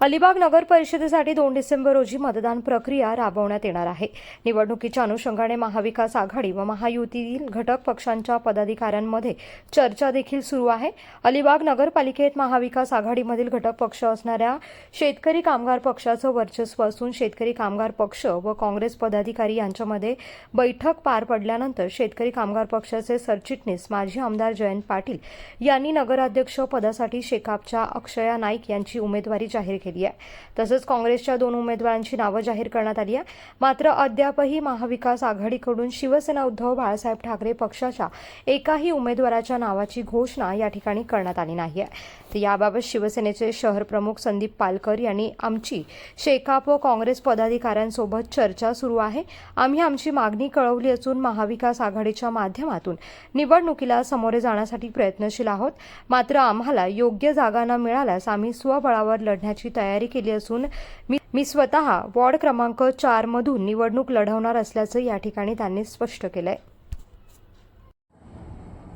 अलिबाग नगर परिषदेसाठी दोन डिसेंबर रोजी मतदान प्रक्रिया राबवण्यात येणार आहे. निवडणुकीच्या अनुषंगाने महाविकास आघाडी व महायुतीतील घटक पक्षांच्या पदाधिकाऱ्यांमध्ये चर्चा देखील सुरू आहे. अलिबाग नगरपालिकेत महाविकास आघाडीमधील घटक पक्ष असणाऱ्या शेतकरी कामगार पक्षाचं वर्चस्व असून शेतकरी कामगार पक्ष व काँग्रेस पदाधिकारी यांच्यामध्ये बैठक पार पडल्यानंतर शेतकरी कामगार पक्षाचे सरचिटणीस माजी आमदार जयंत पाटील यांनी नगराध्यक्ष पदासाठी शेकापच्या अक्षया नाईक यांची उमेदवारी जाहीर केली. आहे. तसंच काँग्रेसच्या दोन उमेदवारांची नावं जाहीर करण्यात आली आहे. मात्र अद्यापही महाविकास आघाडीकडून शिवसेना उद्धव बाळासाहेब ठाकरे पक्षाच्या एकाही उमेदवाराच्या नावाची घोषणा या ठिकाणी करण्यात आली नाही आहे तर याबाबत शिवसेनेचे शहर प्रमुख संदीप पालकर यांनी आमची शेकाप व काँग्रेस पदाधिकाऱ्यांसोबत चर्चा सुरू आहे. आम्ही आमची मागणी कळवली असून महाविकास आघाडीच्या माध्यमातून निवडणुकीला सामोरे जाण्यासाठी प्रयत्नशील आहोत. मात्र आम्हाला योग्य जागा न मिळाल्यास आम्ही स्वबळावर लढण्याची तयारी केली असून मी मी स्वतः वॉर्ड क्रमांक चार मधून निवडणूक लढवणार असल्याचं या ठिकाणी त्यांनी स्पष्ट केलंय.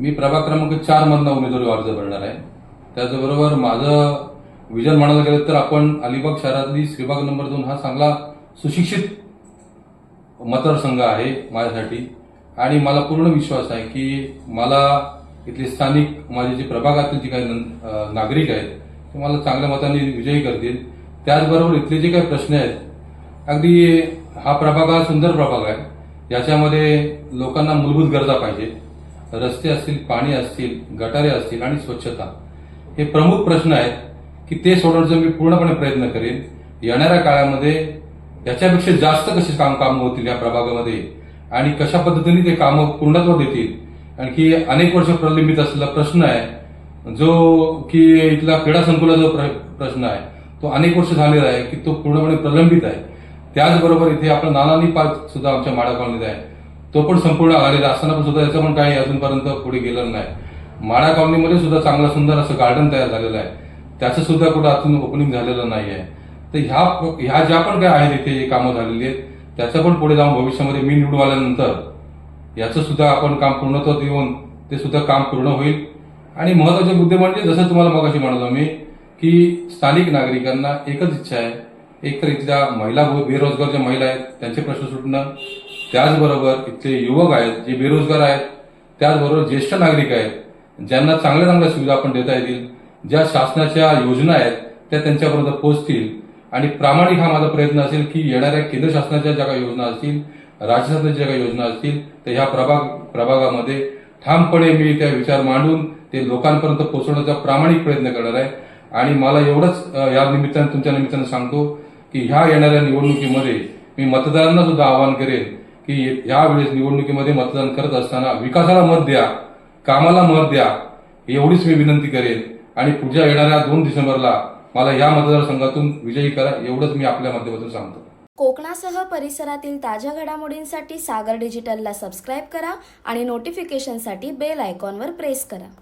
मी प्रभाग क्रमांक चार मधनं उमेदवारी अर्ज भरणार आहे. त्याचबरोबर माझं विजन म्हणायला गेलं तर आपण अलिबाग शहरातली श्रीबाग नंबर दोन हा चांगला सुशिक्षित मतदारसंघ आहे माझ्यासाठी. आणि मला पूर्ण विश्वास आहे की मला इथले स्थानिक माझे जे प्रभागातील जे काही नागरिक आहेत तुम्हाला चांगल्या मताने विजयी करतील. त्याचबरोबर इथले जे काही प्रश्न आहेत अगदी हा प्रभाग हा सुंदर प्रभाग आहे. याच्यामध्ये लोकांना मूलभूत गरजा पाहिजे. रस्ते असतील पाणी असतील गटारे असतील आणि स्वच्छता. हे प्रमुख प्रश्न आहेत की ते सोडवण्याचा मी पूर्णपणे प्रयत्न करेन. येणाऱ्या काळामध्ये याच्यापेक्षा जास्त कसे काम काम होतील या प्रभागामध्ये आणि कशा पद्धतीने ते कामं पूर्णत्व देतील? आणखी अनेक वर्ष प्रलंबित असलेला प्रश्न आहे जो की इथला क्रीडा संकुलाचा जो प्र- प्रश्न आहे तो अनेक वर्ष झालेला आहे की तो पूर्णपणे प्रलंबित आहे. त्याचबरोबर इथे आपलं नानानी पार्क सुद्धा आमच्या माडा कॉलनीत आहे. तो पण संपूर्ण आलेला असताना पण सुद्धा याचं पण काही अजूनपर्यंत पुढे गेलेलं नाही. माडा कॉलनीमध्ये सुद्धा चांगलं सुंदर असं गार्डन तयार झालेलं आहे. त्याचं सुद्धा कुठं अजून ओपनिंग झालेलं नाही आहे. तर ह्या ह्या ज्या पण काय आहेत इथे जे कामं झालेली आहेत त्याचं पण पुढे जाऊन भविष्यामध्ये मी निवडून आल्यानंतर याचं सुद्धा आपण काम पूर्णत्व देऊन ते सुद्धा काम पूर्ण होईल. आणि महत्त्वाचे मुद्दे म्हणजे जसं तुम्हाला मगाशी म्हणालो मी की स्थानिक नागरिकांना एकच इच्छा आहे. एक तर इथल्या महिला बेरोजगार ज्या महिला आहेत त्यांचे प्रश्न सुटणं. त्याचबरोबर इथले युवक आहेत जे बेरोजगार आहेत त्याचबरोबर ज्येष्ठ नागरिक आहेत ज्यांना चांगल्या चांगल्या सुविधा आपण देता येतील ज्या शासनाच्या योजना आहेत त्या त्यांच्यापर्यंत पोहोचतील. आणि प्रामाणिक हा माझा प्रयत्न असेल की येणाऱ्या केंद्र शासनाच्या ज्या काही योजना असतील राज्य शासनाच्या ज्या काही योजना असतील तर ह्या प्रभाग प्रभागामध्ये ठामपणे मी त्या विचार मांडून ते लोकांपर्यंत पोहोचवण्याचा प्रामाणिक प्रयत्न करणार आहे. आणि मला एवढंच या निमित्तानं तुमच्या निमित्तानं सांगतो की ह्या येणाऱ्या निवडणुकीमध्ये मी मतदारांना सुद्धा आवाहन करेन की यावेळेस निवडणुकीमध्ये मतदान करत असताना विकासाला मत द्या कामाला मत द्या एवढीच मी विनंती करेन. आणि पुढच्या येणाऱ्या दोन डिसेंबरला मला या मतदारसंघातून विजयी करा एवढंच मी आपल्या माध्यमातून सांगतो. कोकणासह परिसरातील ताज्या घडामोडींसाठी सागर डिजिटलला सबस्क्राईब करा आणि नोटिफिकेशनसाठी बेल आयकॉनवर प्रेस करा.